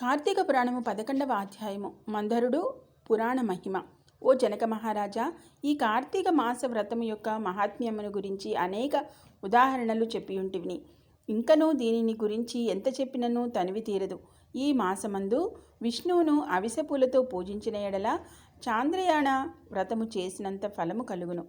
కార్తీక పురాణము పదకొండవ అధ్యాయము. మందరుడు పురాణ మహిమ. ఓ జనక మహారాజా ఈ కార్తీక మాస వ్రతము యొక్క మహాత్మ్యమును గురించి అనేక ఉదాహరణలు చెప్పి ఉంటివిని ఇంకనూ దీనిని గురించి ఎంత చెప్పినను తనివి తీరదు. ఈ మాసమందు విష్ణువును అవిసె పూలతో పూజించిన ఎడల చాంద్రయాణ వ్రతము చేసినంత ఫలము కలుగును.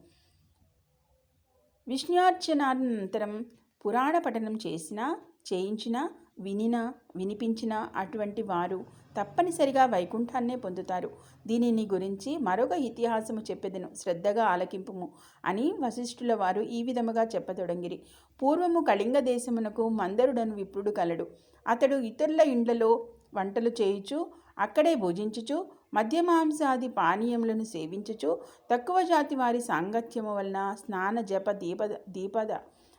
విష్ణుర్చనానంతరం పురాణ పఠనం చేసినా చేయించినా వినినా వినిపించినా అటువంటి వారు తప్పనిసరిగా వైకుంఠాన్నే పొందుతారు. దీనిని గురించి మరొక ఇతిహాసము చెప్పెదను. శ్రద్ధగా ఆలకింపుము అని వశిష్ఠుల వారు ఈ విధముగా చెప్పతొడంగిరి. పూర్వము కళింగ దేశమునకు మందరుడను విప్రుడు కలడు. అతడు ఇతరుల ఇండ్లలో వంటలు చేయుచు అక్కడే భోజించుచు మద్యమాంసాది పానీయములను సేవించుచు తక్కువ జాతి వారి సాంగత్యము వలన స్నాన జప దీప దీపద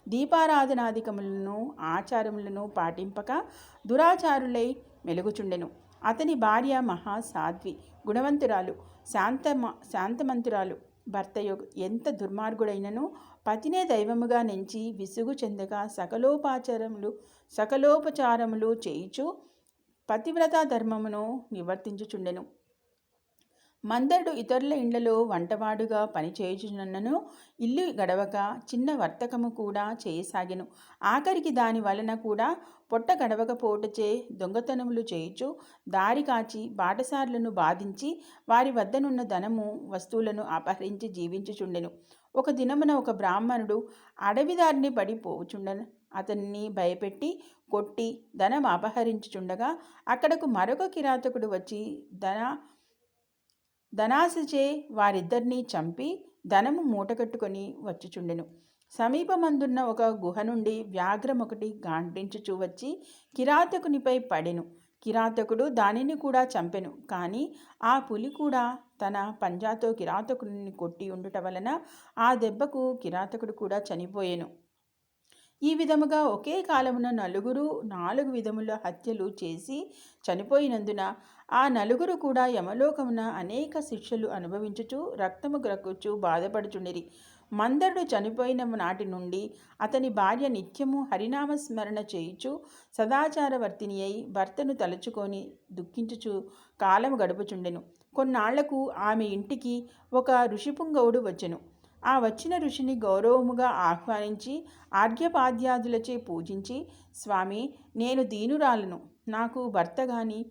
దీపారాధనాధికములను ఆచారములను పాటింపక దురాచారులై మెలుగుచుండెను. అతని భార్య మహాసాధ్వి గుణవంతురాలు శాంతమ శాంతమంతురాలు భర్త ఎంత దుర్మార్గుడైనను పతినే దైవముగా నెంచి విసుగు చెందగా సకలోపాచారములు సకలోపచారములు చేయుచు పతివ్రత ధర్మమును నివర్తించుచుండెను. మందరుడు ఇతరుల ఇండ్లలో వంటవాడుగా పనిచేయుచున్నను ఇల్లు గడవక చిన్న వర్తకము కూడా చేయసాగెను. ఆఖరికి దాని వలన కూడా పొట్ట గడవకపోటచే దొంగతనములు చేయుచు దారి కాచి బాటసార్లను బాధించి వారి వద్దనున్న ధనము వస్తువులను అపహరించి జీవించుచుండెను. ఒక దినమున ఒక బ్రాహ్మణుడు అడవిదారిని పడిపోవుచుండెను అతన్ని భయపెట్టి కొట్టి ధనం అపహరించుచుండగా అక్కడకు మరొక కిరాతకుడు వచ్చి ధన ధనాశచే వారిద్దరినీ చంపి ధనము మూటకట్టుకొని వచ్చుచుండెను. సమీపమందున్న ఒక గుహ నుండి వ్యాఘ్రం ఒకటి గాంటించుచూ వచ్చి కిరాతకునిపై పడెను. కిరాతకుడు దానిని కూడా చంపెను. కానీ ఆ పులి కూడా తన పంజాతో కిరాతకుని కొట్టి ఉండుట వలన ఆ దెబ్బకు కిరాతకుడు కూడా చనిపోయెను. ఈ విధముగా ఒకే కాలమున నలుగురు నాలుగు విధముల హత్యలు చేసి చనిపోయినందున ఆ నలుగురు కూడా యమలోకమున అనేక శిక్షలు అనుభవించుచు రక్తము గ్రక్కుచు బాధపడుచుండిరి. మందరుడు చనిపోయిన నాటి నుండి అతని భార్య నిత్యము హరినామ స్మరణ చేయుచు సదాచారవర్తిని అయి భర్తను తలుచుకొని దుఃఖించుచు కాలము గడుపుచుండెను. కొన్నాళ్ళకు ఆమె ఇంటికి ఒక ఋషిపుంగవుడు వచ్చెను. ఆ వచ్చిన ఋషిని గౌరవముగా ఆహ్వానించి ఆర్ఘ్యపాద్యాదులచే పూజించి స్వామి నేను దీనురాలను. నాకు భర్త గాని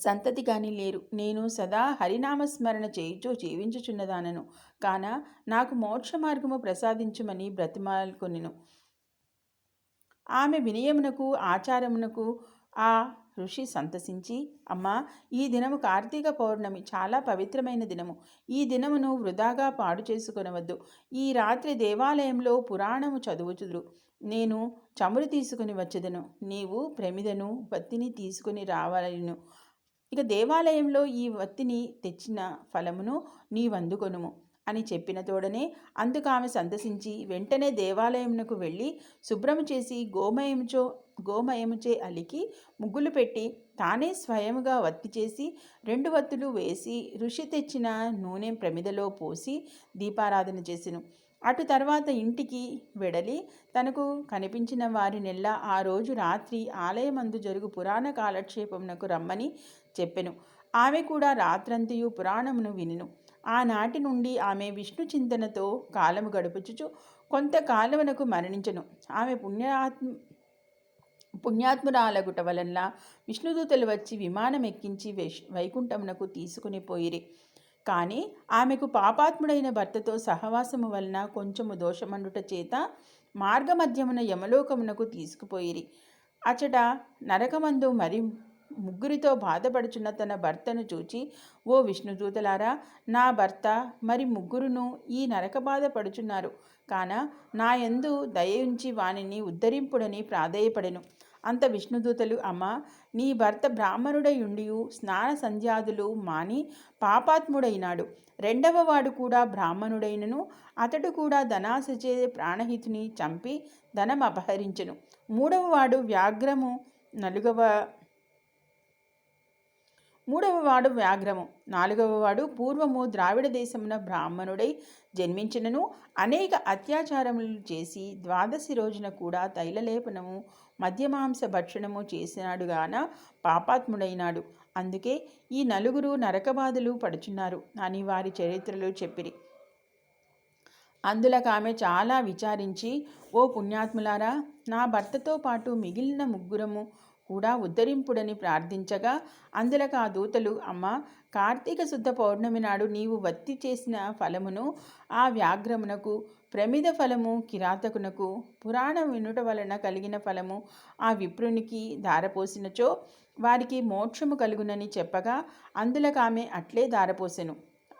సంతతి కానీ లేరు. నేను సదా హరినామస్మరణ చేయుచూ జీవించుచున్నదానను. కాన నాకు మోక్ష మార్గము ప్రసాదించమని బ్రతిమాలకొనిను. ఆమె వినయమునకు ఆచారమునకు ఆ ఋషి సంతసించి అమ్మా ఈ దినము కార్తీక పౌర్ణమి చాలా పవిత్రమైన దినము. ఈ దినమును వృధాగా పాడు చేసుకొనవద్దు. ఈ రాత్రి దేవాలయంలో పురాణము చదువుచుదురు. నేను చమురు తీసుకుని వచ్చేదను. నీవు ప్రమిదను వత్తిని తీసుకుని రావాలను. ఇక దేవాలయంలో ఈ వత్తిని తెచ్చిన ఫలమును నీవందుకొనుము. అని చెప్పిన తోడనే అందుకు ఆమె సంతసించి వెంటనే దేవాలయమునకు వెళ్ళి శుభ్రము చేసి గోమయముచో గోమయముచే అలికి ముగ్గులు పెట్టి తానే స్వయముగా వత్తి చేసి రెండు వత్తులు వేసి ఋషి తెచ్చిన నూనె ప్రమిదలో పోసి దీపారాధన చేసెను. అటు తర్వాత ఇంటికి వెడలి తనకు కనిపించిన వారి నెల ఆ రోజు రాత్రి ఆలయమందు జరుగు పురాణ కాలక్షేపమునకు రమ్మని చెప్పెను. ఆమె కూడా రాత్రంతయు పురాణమును వినెను. ఆనాటి నుండి ఆమె విష్ణు చింతనతో కాలము గడుపుచుచు కొంతకాలమునకు మరణించను. ఆమె పుణ్యాత్మ పుణ్యాత్మురాలగుట వలన విష్ణుదూతలు వచ్చి విమానం ఎక్కించి వైకుంఠమునకు తీసుకుని పోయిరి. కానీ ఆమెకు పాపాత్ముడైన భర్తతో సహవాసము వలన కొంచెము దోషమండుట చేత మార్గమధ్యమున యమలోకమునకు తీసుకుపోయిరి. అచట నరకమందు మరి ముగ్గురితో బాధపడుచున్న తన భర్తను చూచి ఓ విష్ణుదూతలారా నా భర్త మరి ముగ్గురును ఈ నరక బాధ పడుచున్నారు. కాన నా యందు దయయుంచి వానిని ఉద్ధరింపుడని ప్రాధేయపడెను. అంత విష్ణుదూతలు అమ్మ నీ భర్త బ్రాహ్మణుడై ఉండియు స్నాన సంధ్యాదులు మాని పాపాత్ముడైనాడు. రెండవ వాడు కూడా బ్రాహ్మణుడైనను అతడు కూడా ధనాశచే ప్రాణహితుని చంపి ధనం అపహరించెను మూడవ వాడు వ్యాఘ్రము నలుగవ మూడవ వాడు వ్యాఘ్రము. నాలుగవ వాడు పూర్వము ద్రావిడ దేశమున బ్రాహ్మణుడై జన్మించినను. అనేక అత్యాచారములు చేసి ద్వాదశి రోజున కూడా తైలలేపనము మద్యమాంస భక్షణము చేసినాడుగాన పాపాత్ముడైనాడు. అందుకే ఈ నలుగురు నరకబాధలు పడుచున్నారు అని వారి చరిత్రలు చెప్పిరి. అందులకు ఆమె చాలా విచారించి ఓ పుణ్యాత్ములారా నా భర్తతో పాటు మిగిలిన ముగ్గురము కూడా ఉద్ధరింపుడని ప్రార్థించగా అందులకు ఆ దూతలు అమ్మ కార్తీక శుద్ధ పౌర్ణమి నాడు నీవు వత్తి చేసిన ఫలమును ఆ వ్యాఘ్రమునకు ప్రమిద ఫలము కిరాతకునకు పురాణం వినుట వలన కలిగిన ఫలము ఆ విప్రునికి దారపోసినచో వారికి మోక్షము కలుగునని చెప్పగా అందులకామె అట్లే దారపోసెను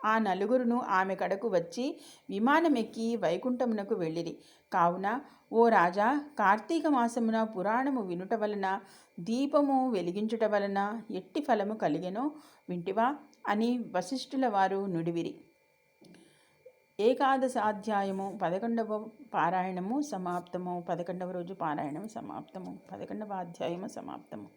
ఆ నలుగురును ఆమె కడకు వచ్చి విమానమెక్కి వైకుంఠమునకు వెళ్ళిరి. కావున ఓ రాజా కార్తీక మాసమున పురాణము వినుట వలన దీపము వెలిగించుట వలన ఎట్టి ఫలము కలిగెనో వింటివా? అని వశిష్ఠుల వారు నుడివిరి. ఏకాదశాధ్యాయము పదకొండవ పారాయణము సమాప్తము. పదకొండవ రోజు పారాయణము సమాప్తము. పదకొండవ అధ్యాయము సమాప్తము.